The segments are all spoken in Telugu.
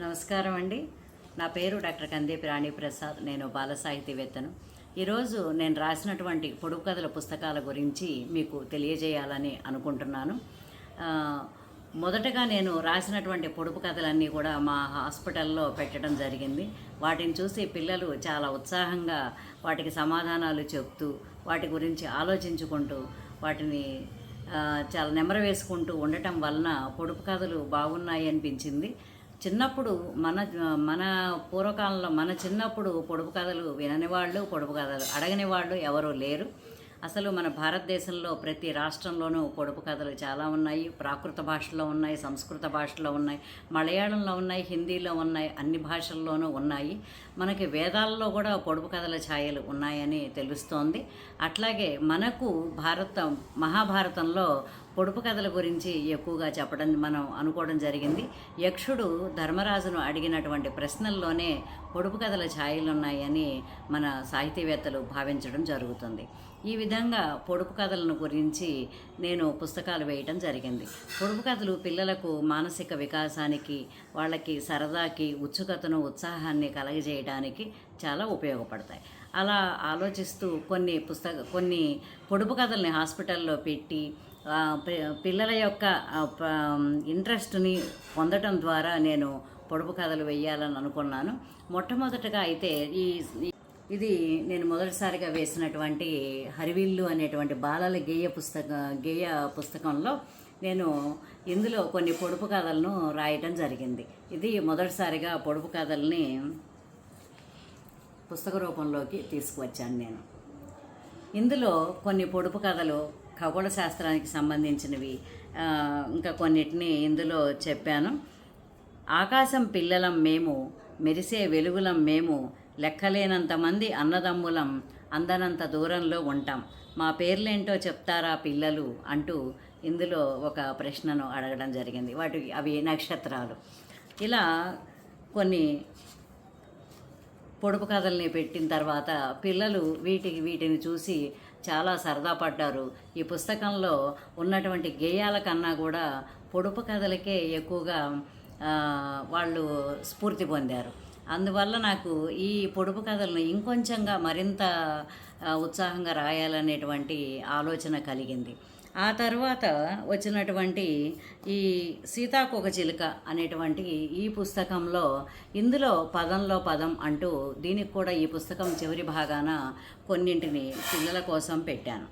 నమస్కారం అండి. నా పేరు డాక్టర్ కందేపి రాణి ప్రసాద్ నేను బాల సాహితీవేత్తను. ఈరోజు నేను రాసినటువంటి పొడుపు కథల పుస్తకాల గురించి మీకు తెలియజేయాలని అనుకుంటున్నాను. మొదటగా నేను రాసినటువంటి పొడుపు కథలన్నీ కూడా మా హాస్పిటల్లో పెట్టడం జరిగింది. వాటిని చూసి పిల్లలు చాలా ఉత్సాహంగా వాటికి సమాధానాలు చెప్తూ వాటి గురించి ఆలోచించుకుంటూ వాటిని చాలా నెమర వేసుకుంటూ ఉండటం వలన పొడుపు కథలు బాగున్నాయి అనిపించింది. చిన్నప్పుడు మన మన పూర్వకాలంలో మన చిన్నప్పుడు పొడుపు కథలు వినని వాళ్ళు పొడుపు కథలు అడగని వాళ్ళు ఎవరూ లేరు. అసలు మన భారతదేశంలో ప్రతి రాష్ట్రంలోనూ పొడుపు కథలు చాలా ఉన్నాయి. ప్రాకృత భాషలో ఉన్నాయి సంస్కృత భాషలో ఉన్నాయి మలయాళంలో ఉన్నాయి హిందీలో ఉన్నాయి అన్ని భాషల్లోనూ ఉన్నాయి. మనకి వేదాల్లో కూడా పొడుపు కథల ఛాయలు ఉన్నాయని తెలుస్తోంది. అట్లాగే మనకు భారత మహాభారతంలో పొడుపు కథల గురించి ఎక్కువగా చెప్పడం మనం అనుకోవడం జరిగింది. యక్షుడు ధర్మరాజును అడిగినటువంటి ప్రశ్నల్లోనే పొడుపు కథల ఛాయలున్నాయని మన సాహితీవేత్తలు భావించడం జరుగుతుంది. ఈ విధంగా పొడుపు కథలను గురించి నేను పుస్తకాలు వేయటం జరిగింది. పొడుపు కథలు పిల్లలకు మానసిక వికాసానికి వాళ్ళకి సరదాకి ఉత్సుకతను ఉత్సాహాన్ని కలగజేయడానికి చాలా ఉపయోగపడతాయి. అలా ఆలోచిస్తూ కొన్ని పుస్తక కొన్ని పొడుపు కథల్ని హాస్పిటల్లో పెట్టి పిల్లల యొక్క ఇంట్రెస్ట్ని పొందటం ద్వారా నేను పొడుపు కథలు వేయాలని అనుకున్నాను. మొట్టమొదటగా అయితే ఈ ఈ- ఇది నేను మొదటిసారిగా వేసినటువంటి హరివిల్లు అనేటువంటి బాలల గేయ పుస్తక గేయ పుస్తకంలో నేను ఇందులో కొన్ని పొడుపు కథలను రాయటం జరిగింది. ఇది మొదటిసారిగా పొడుపు కథల్ని పుస్తక రూపంలోకి తీసుకువచ్చాను నేను. ఇందులో కొన్ని పొడుపు కథలు ఖగోళ శాస్త్రానికి సంబంధించినవి ఇంకా కొన్నిటిని ఇందులో చెప్పాను. ఆకాశం పిల్లలం మేము మెరిసే వెలుగులం మేము లెక్కలేనంతమంది అన్నదమ్ములం అందనంత దూరంలో ఉంటాం. మా పేర్లేంటో చెప్తారా పిల్లలు? అంటూ ఇందులో ఒక ప్రశ్నను అడగడం జరిగింది. వాటి అవి నక్షత్రాలు. ఇలా కొన్ని పొడుపు కథల్ని పెట్టిన తర్వాత పిల్లలు వీటికి వీటిని చూసి చాలా సరదా పడ్డారు. ఈ పుస్తకంలో ఉన్నటువంటి గేయాల కన్నా కూడా పొడుపు కథలకే ఎక్కువగా వాళ్ళు స్ఫూర్తి పొందారు. అందువల్ల నాకు ఈ పొడుపు కథలను ఇంకొంచెంగా మరింత ఉత్సాహంగా రాయాలనేటువంటి ఆలోచన కలిగింది. ఆ తర్వాత వచ్చినటువంటి ఈ సీతాకోక చిలుక అనేటువంటి ఈ పుస్తకంలో ఇందులో పదంలో పదం అంటూ దీనికి కూడా ఈ పుస్తకం చివరి భాగాన కొన్నింటిని పిల్లల కోసం పెట్టాను.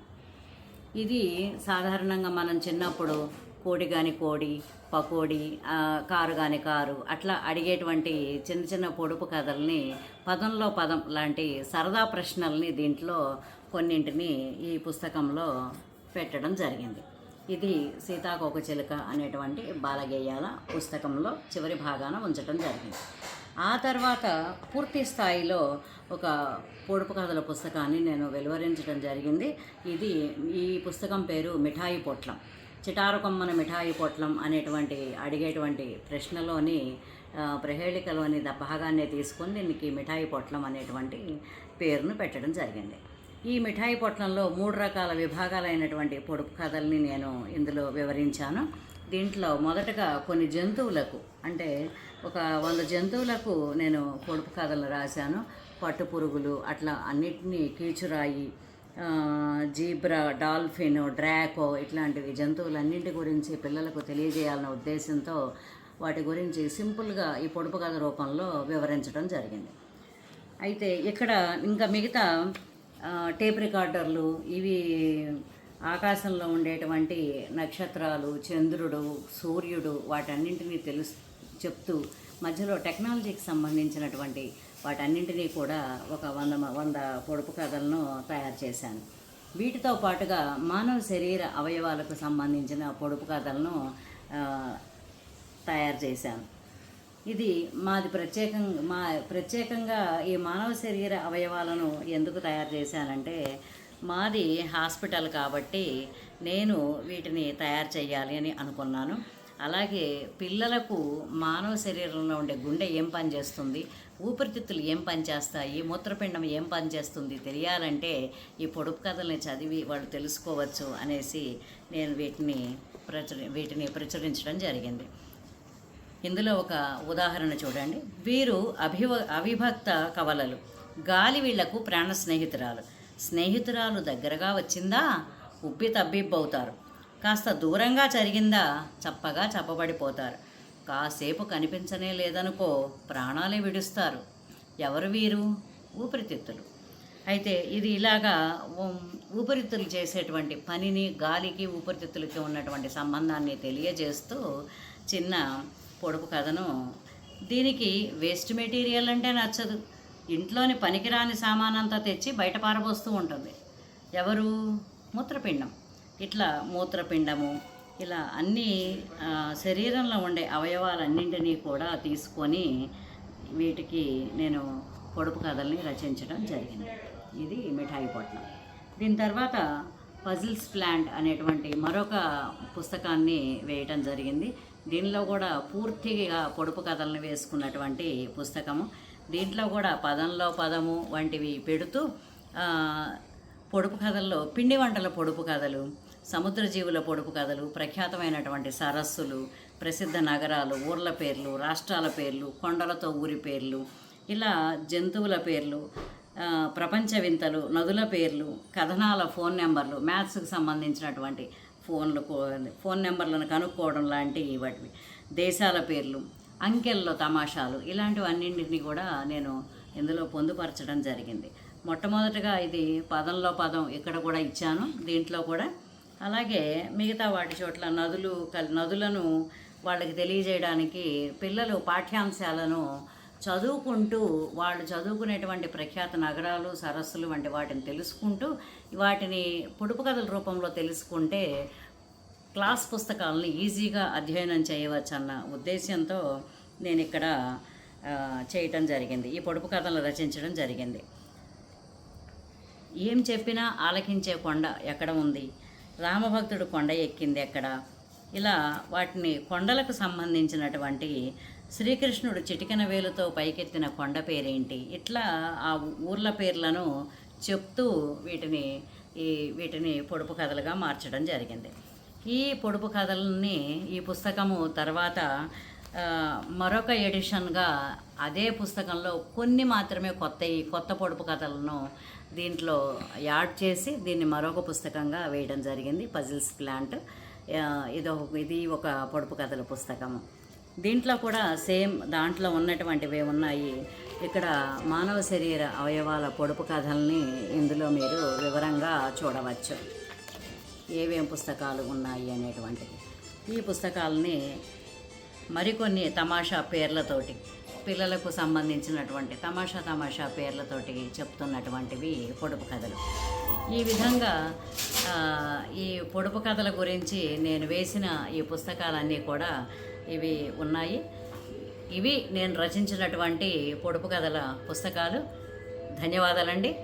ఇది సాధారణంగా మనం చిన్నప్పుడు కోడి కాని కోడి పకోడి కారు కాని కారు అట్లా అడిగేటువంటి చిన్న చిన్న పొడుపు కథల్ని పదంలో పదం లాంటి సరదా ప్రశ్నల్ని దీంట్లో కొన్నింటిని ఈ పుస్తకంలో పెట్టడం జరిగింది. ఇది సీతాకోక చిలుక అనేటువంటి బాలగేయాల పుస్తకంలో చివరి భాగాన ఉంచడం జరిగింది. ఆ తర్వాత పూర్తి స్థాయిలో ఒక పొడుపు కథల పుస్తకాన్ని నేను వెలువరించడం జరిగింది. ఇది ఈ పుస్తకం పేరు మిఠాయి పొట్లం. చిటారుకొమ్మన మిఠాయి పొట్లం అనేటువంటి అడిగేటువంటి ప్రశ్నలోని ప్రహేళికలోని ద- భాగాన్ని తీసుకొని దీనికి మిఠాయి పొట్లం అనేటువంటి పేరును పెట్టడం జరిగింది. ఈ మిఠాయి పొట్లంలో మూడు రకాల విభాగాలైనటువంటి పొడుపు కథల్ని నేను ఇందులో వివరించాను. దీంట్లో మొదటగా కొన్ని జంతువులకు అంటే ఒక వంద జంతువులకు నేను పొడుపు కథలు రాశాను. పట్టు పురుగులు అట్లా అన్నిటినీ కీచురాయి జీబ్రా డాల్ఫిన్ డ్రాకో ఇట్లాంటివి జంతువులన్నింటి గురించి పిల్లలకు తెలియజేయాలన్న ఉద్దేశంతో వాటి గురించి సింపుల్గా ఈ పొడుపు కథ రూపంలో వివరించడం జరిగింది. అయితే ఇక్కడ ఇంకా మిగతా టేప్ రికార్డర్లు ఇవి ఆకాశంలో ఉండేటువంటి నక్షత్రాలు చంద్రుడు సూర్యుడు వాటన్నింటినీ తెలుసు చెప్తూ మధ్యలో టెక్నాలజీకి సంబంధించినటువంటి వాటన్నింటినీ కూడా ఒక వంద వంద పొడుపు కథలను తయారు చేశాను. వీటితో పాటుగా మానవ శరీర అవయవాలకు సంబంధించిన పొడుపు కథలను తయారు చేశాను. ఇది మాది ప్రత్యేకంగా మా ప్రత్యేకంగా ఈ మానవ శరీర అవయవాలను ఎందుకు తయారు చేశానంటే మాది హాస్పిటల్ కాబట్టి నేను వీటిని తయారు చేయాలి అని అనుకున్నాను. అలాగే పిల్లలకు మానవ శరీరంలో ఉండే గుండె ఏం పనిచేస్తుంది ఊపిరితిత్తులు ఏం పనిచేస్తాయి మూత్రపిండం ఏం పనిచేస్తుంది తెలియాలంటే ఈ పొడుపు కథల్ని చదివి వాళ్ళు తెలుసుకోవచ్చు అనేసి నేను వీటిని ప్రచురి వీటిని ప్రచురించడం జరిగింది. ఇందులో ఒక ఉదాహరణ చూడండి. వీరు అభివ అవిభక్త కవలలు. గాలి వీళ్ళకు ప్రాణ స్నేహితురాలు. స్నేహితురాలు దగ్గరగా వచ్చిందా? ఉబ్బి తబ్బిబ్బవుతారు. కాస్త దూరంగా జరిగిందా? చప్పగా చప్పబడిపోతారు కాసేపు కనిపించనే లేదనుకో ప్రాణాలే విడుస్తారు. ఎవరు వీరు? ఊపిరితిత్తులు. అయితే ఇది ఇలాగా ఊపిరితిత్తులు చేసేటువంటి పనిని గాలికి ఊపిరితిత్తులకి ఉన్నటువంటి సంబంధాన్ని తెలియజేస్తూ చిన్న పొడుపు కథను. దీనికి వేస్ట్ మెటీరియల్ అంటే నచ్చదు. ఇంట్లోని పనికిరాని సామానంతా తెచ్చి బయట పారబోస్తూ ఉంటుంది. ఎవరు? మూత్రపిండం. ఇట్లా మూత్రపిండము ఇలా అన్ని శరీరంలో ఉండే అవయవాలన్నింటినీ కూడా తీసుకొని వీటికి నేను పొడుపు కథల్ని రచించడం జరిగింది. ఇది మిఠాయి పొట్లం దీని తర్వాత పజిల్స్ ప్లాంట్ అనేటువంటి మరొక పుస్తకాన్ని వేయటం జరిగింది. దీనిలో కూడా పూర్తిగా పొడుపు కథలను వేసుకున్నటువంటి పుస్తకము. దీంట్లో కూడా పదంలో పదము వంటివి పెడుతూ పొడుపు కథల్లో పిండి వంటల పొడుపు కథలు సముద్ర జీవుల పొడుపు కథలు ప్రఖ్యాతమైనటువంటి సరస్సులు ప్రసిద్ధ నగరాలు ఊర్ల పేర్లు రాష్ట్రాల పేర్లు కొండలతో ఊరి పేర్లు ఇలా జంతువుల పేర్లు ప్రపంచ వింతలు నదుల పేర్లు కథనాల ఫోన్ నెంబర్లు మ్యాథ్స్కి సంబంధించినటువంటి ఫోన్లు ఫోన్ నెంబర్లను కనుక్కోవడం లాంటి వాటివి. దేశాల పేర్లు అంకెల్లో తమాషాలు ఇలాంటివన్నింటినీ కూడా నేను ఇందులో పొందుపరచడం జరిగింది. మొట్టమొదటగా ఇది పదంలో పదం ఇక్కడ కూడా ఇచ్చాను దీంట్లో కూడా. అలాగే మిగతా వాటి చోట్ల నదులు కలి నదులను వాళ్ళకి తెలియజేయడానికి పిల్లలు పాఠ్యాంశాలను చదువుకుంటూ వాళ్ళు చదువుకునేటువంటి ప్రఖ్యాత నగరాలు సరస్సులు వంటి వాటిని తెలుసుకుంటూ వాటిని పొడుపు కథల రూపంలో తెలుసుకుంటే క్లాస్ పుస్తకాలను ఈజీగా అధ్యయనం చేయవచ్చన్న ఉద్దేశంతో నేను ఇక్కడ చేయటం జరిగింది. ఈ పొడుపు కథలు రచించడం జరిగింది. ఏం చెప్పినా ఆలకించే కొండ ఎక్కడ ఉంది? రామభక్తుడు కొండ ఎక్కింది ఎక్కడ? ఇలా వాటిని కొండలకు సంబంధించినటువంటి శ్రీకృష్ణుడు చిటికన వేలుతో పైకెత్తిన కొండ పేరేంటి? ఇట్లా ఆ ఊర్ల పేర్లను చెప్తూ వీటిని ఈ వీటిని పొడుపు కథలుగా మార్చడం జరిగింది. ఈ పొడుపు కథలని ఈ పుస్తకము తర్వాత మరొక ఎడిషన్గా అదే పుస్తకంలో కొన్ని మాత్రమే కొత్త కొత్త పొడుపు కథలను దీంట్లో యాడ్ చేసి దీన్ని మరొక పుస్తకంగా వేయడం జరిగింది పజిల్స్ ప్లాంట్. ఇదో ఇదొక ఇది ఒక పొడుపు కథల పుస్తకము. దీంట్లో కూడా సేమ్ దాంట్లో ఉన్నటువంటివే ఉన్నాయి. ఇక్కడ మానవ శరీర అవయవాల పొడుపు కథల్ని ఇందులో మీరు వివరంగా చూడవచ్చు. ఏవేం పుస్తకాలు ఉన్నాయి అనేటువంటివి ఈ పుస్తకాలని మరికొన్ని తమాషా పేర్లతోటి పిల్లలకు సంబంధించినటువంటి తమాషా తమాషా పేర్లతోటి చెప్తున్నటువంటివి పొడుపు కథలు. ఈ విధంగా ఈ పొడుపు కథల గురించి నేను వేసిన ఈ పుస్తకాలన్నీ కూడా ఇవి ఉన్నాయి. ఇవి నేను రచించినటువంటి పొడుపు కథల పుస్తకాలు. ధన్యవాదాలండి.